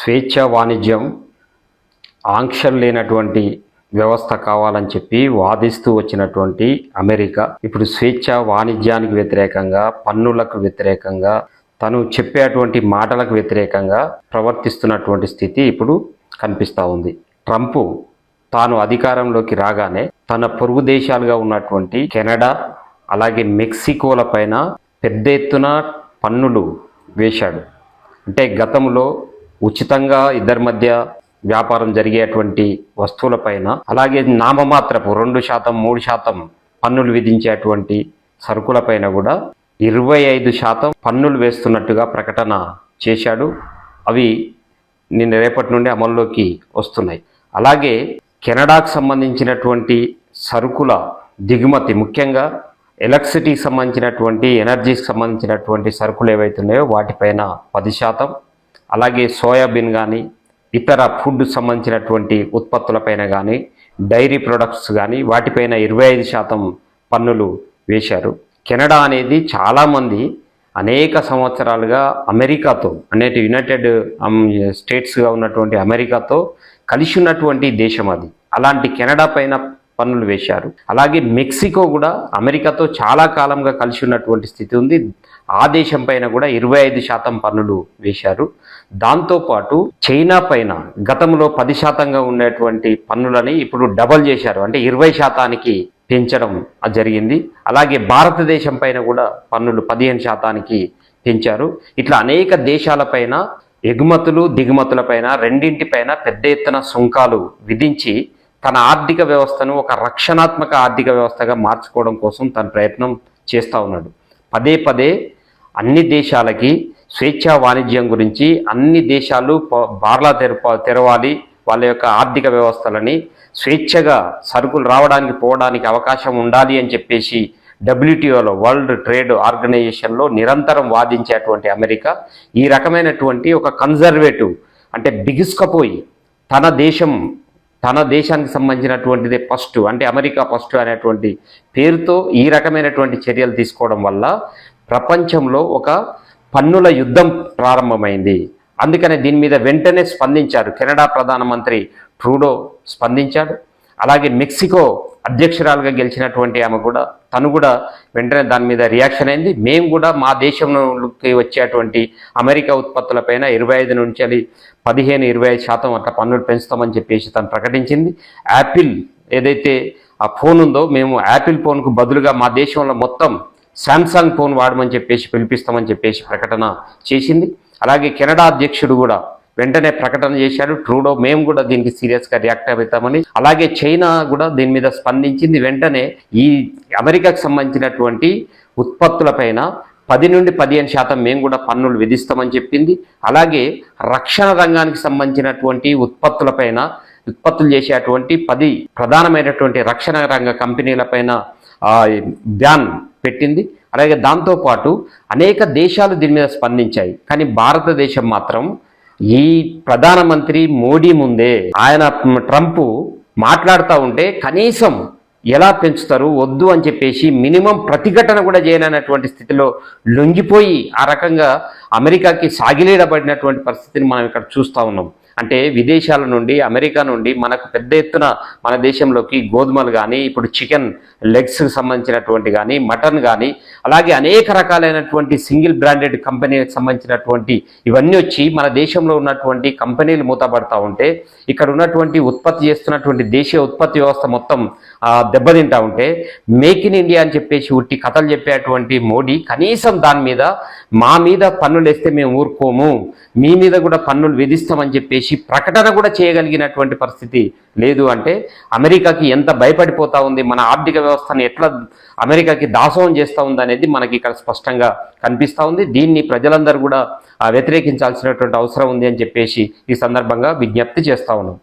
స్వేచ్ఛ వాణిజ్యం ఆంక్షలు లేనటువంటి వ్యవస్థ కావాలని చెప్పి వాదిస్తూ వచ్చినటువంటి అమెరికా. ఇప్పుడు స్వేచ్ఛ వాణిజ్యానికి వ్యతిరేకంగా పన్నులకు వ్యతిరేకంగా తను చెప్పేటువంటి మాటలకు వ్యతిరేకంగా ప్రవర్తిస్తున్నటువంటి స్థితి ఇప్పుడు కనిపిస్తూ ఉంది. ట్రంప్ తాను అధికారంలోకి రాగానే తన పొరుగు దేశాలుగా ఉన్నటువంటి కెనడా అలాగే మెక్సికోల పైన పెద్ద ఎత్తున పన్నులు వేశాడు. అంటే గతంలో ఉచితంగా ఇద్దరి మధ్య వ్యాపారం జరిగేటువంటి వస్తువులపైన అలాగే నామమాత్రపు రెండు శాతం మూడు శాతం పన్నులు విధించేటువంటి సరుకులపైన కూడా ఇరవై ఐదు శాతం పన్నులు వేస్తున్నట్టుగా ప్రకటన చేశాడు. అవి నిన్న రేపటి నుండి అమల్లోకి వస్తున్నాయి. అలాగే కెనడాకు సంబంధించినటువంటి సరుకుల దిగుమతి ముఖ్యంగా ఎలక్ట్రిసిటీకి సంబంధించినటువంటి ఎనర్జీకి సంబంధించినటువంటి సరుకులు ఏవైతున్నాయో వాటిపైన పది శాతం అలాగే సోయాబీన్ కానీ ఇతర ఫుడ్ సంబంధించినటువంటి ఉత్పత్తులపైన కానీ డైరీ ప్రొడక్ట్స్ కానీ వాటిపైన ఇరవై ఐదు శాతం పన్నులు వేశారు. కెనడా అనేది చాలామంది అనేక సంవత్సరాలుగా అమెరికాతో అనేటి యునైటెడ్ స్టేట్స్గా ఉన్నటువంటి అమెరికాతో కలిసి ఉన్నటువంటి దేశం అది. అలాంటి కెనడా పైన పన్నులు వేశారు. అలాగే మెక్సికో కూడా అమెరికాతో చాలా కాలంగా కలిసి ఉన్నటువంటి స్థితి ఉంది. ఆ దేశం పైన కూడా ఇరవై ఐదు శాతం పన్నులు వేశారు. దాంతోపాటు చైనా పైన గతంలో పది శాతంగా ఉండేటువంటి పన్నులని ఇప్పుడు డబల్ చేశారు. అంటే ఇరవై శాతానికి పెంచడం జరిగింది. అలాగే భారతదేశం పైన కూడా పన్నులు పదిహేను శాతానికి పెంచారు. ఇట్లా అనేక దేశాలపైన ఎగుమతులు దిగుమతులపైన రెండింటిపైన పెద్ద ఎత్తున సుంకాలు విధించి తన ఆర్థిక వ్యవస్థను ఒక రక్షణాత్మక ఆర్థిక వ్యవస్థగా మార్చుకోవడం కోసం తన ప్రయత్నం చేస్తూ ఉన్నాడు. పదే పదే అన్ని దేశాలకి స్వేచ్ఛా వాణిజ్యం గురించి అన్ని దేశాలు ప- బార్లా తెరప తెరవాలి వాళ్ళ యొక్క ఆర్థిక వ్యవస్థలని స్వేచ్ఛగా సరుకులు రావడానికి పోవడానికి అవకాశం ఉండాలి అని చెప్పేసి డబ్ల్యూటీఓలో వరల్డ్ ట్రేడ్ ఆర్గనైజేషన్లో నిరంతరం వాదించేటువంటి అమెరికా ఈ రకమైనటువంటి ఒక కన్జర్వేటివ్ అంటే బిగుసుకపోయి తన దేశం తన దేశానికి సంబంధించినటువంటిదే ఫస్ట్ అంటే అమెరికా ఫస్ట్ అనేటువంటి పేరుతో ఈ రకమైనటువంటి చర్యలు తీసుకోవడం వల్ల ప్రపంచంలో ఒక పన్నుల యుద్ధం ప్రారంభమైంది. అందుకనే దీని మీద వెంటనే స్పందించారు. కెనడా ప్రధానమంత్రి ట్రూడో స్పందించాడు. అలాగే మెక్సికో అధ్యక్షురాలుగా గెలిచినటువంటి ఆమె కూడా తను కూడా వెంటనే దాని మీద రియాక్షన్ అయింది. మేము కూడా మా దేశంలోకి వచ్చేటువంటి అమెరికా ఉత్పత్తులపైన ఇరవై ఐదు నుంచి అది పదిహేను ఇరవై ఐదు శాతం అట్లా పన్నులు పెంచుతామని చెప్పేసి తను ప్రకటించింది. యాపిల్ ఏదైతే ఆ ఫోన్ ఉందో మేము యాపిల్ ఫోన్కు బదులుగా మా దేశంలో మొత్తం శాంసంగ్ ఫోన్ వాడమని చెప్పేసి పిలిపిస్తామని చెప్పేసి ప్రకటన చేసింది. అలాగే కెనడా అధ్యక్షుడు కూడా వెంటనే ప్రకటన చేశారు. ట్రూడో మేము కూడా దీనికి సీరియస్గా రియాక్ట్ అవుతామని. అలాగే చైనా కూడా దీని మీద స్పందించింది. వెంటనే ఈ అమెరికాకు సంబంధించినటువంటి ఉత్పత్తులపైన పది నుండి పదిహేను శాతం మేము కూడా పన్నులు విధిస్తామని చెప్పింది. అలాగే రక్షణ రంగానికి సంబంధించినటువంటి ఉత్పత్తులపైన ఉత్పత్తులు చేసేటువంటి పది ప్రధానమైనటువంటి రక్షణ రంగ కంపెనీలపైన బ్యాన్ పెట్టింది. అలాగే దాంతోపాటు అనేక దేశాలు దీని మీద స్పందించాయి. కానీ భారతదేశం మాత్రం ఈ ప్రధానమంత్రి మోడీ ముందే ఆయన ట్రంప్ మాట్లాడుతూ ఉంటే కనీసం ఎలా పెంచుతారు వద్దు అని చెప్పేసి మినిమం ప్రతిఘటన కూడా చేయలేనటువంటి స్థితిలో లొంగిపోయి ఆ రకంగా అమెరికాకి సాగిలేడబడినటువంటి పరిస్థితిని మనం ఇక్కడ చూస్తూ ఉన్నాం. అంటే విదేశాల నుండి అమెరికా నుండి మనకు పెద్ద ఎత్తున మన దేశంలోకి గోధుమలు కానీ ఇప్పుడు చికెన్ లెగ్స్కి సంబంధించినటువంటి కానీ మటన్ కానీ అలాగే అనేక రకాలైనటువంటి సింగిల్ బ్రాండెడ్ కంపెనీలకు సంబంధించినటువంటి ఇవన్నీ వచ్చి మన దేశంలో ఉన్నటువంటి కంపెనీలు మూతపడతా ఉంటే ఇక్కడ ఉన్నటువంటి ఉత్పత్తి చేస్తున్నటువంటి దేశీయ ఉత్పత్తి వ్యవస్థ మొత్తం దెబ్బతింటా ఉంటే మేక్ ఇన్ ఇండియా అని చెప్పేసి ఉట్టి కథలు చెప్పేటువంటి మోడీ కనీసం దాని మీద మా మీద పన్నులు వేస్తే మేము ఊరుకోము మీ మీద కూడా పన్నులు విధిస్తామని చెప్పేసి ప్రకటన కూడా చేయగలిగినటువంటి పరిస్థితి లేదు అంటే అమెరికాకి ఎంత భయపడిపోతా ఉంది మన ఆర్థిక వ్యవస్థను ఎట్లా అమెరికాకి దాసోహం చేస్తూ ఉంది అనేది మనకి ఇక్కడ స్పష్టంగా కనిపిస్తూ ఉంది. దీన్ని ప్రజలందరూ కూడా వ్యతిరేకించాల్సినటువంటి అవసరం ఉంది అని చెప్పేసి ఈ సందర్భంగా విజ్ఞప్తి చేస్తూ ఉన్నాం.